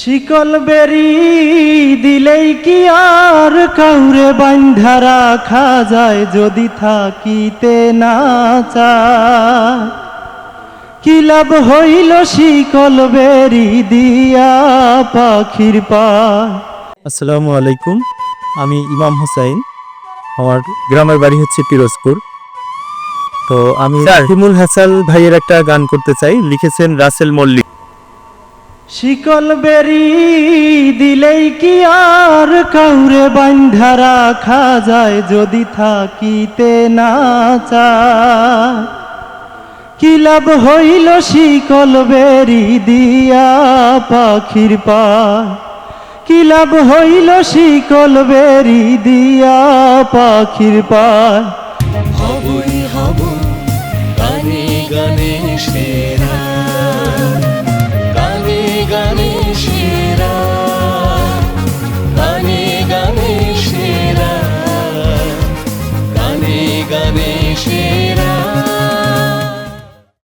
শিকল বেরি দিলেই কি আর কাউরে বান্ধা রাখা যায় যদি থাকিতে না চায়। কি লাভ হইল শিকল বেরি দিয়া পাখির পায়? আসসালামু আলাইকুম আমি ইমাম হোসাইন আমার গ্রামের বাড়ি হচ্ছে পিরোজপুর। তো আমি হিমুল হাসান ভাইয়ের একটা গান করতে চাই লিখেছেন রাসেল মল্লিক। শিকল বেরি দিলেই কি আর কাউরে বান্ধা রাখা যায় যদি থাকিতে না চায়? কি লাভ হইল শিকল বেরি দিয়া পাখির পায়? কি লাভ হইল শিকল বেরি দিয়া পাখির পায়? গানে সেরা গানে গানে সেরা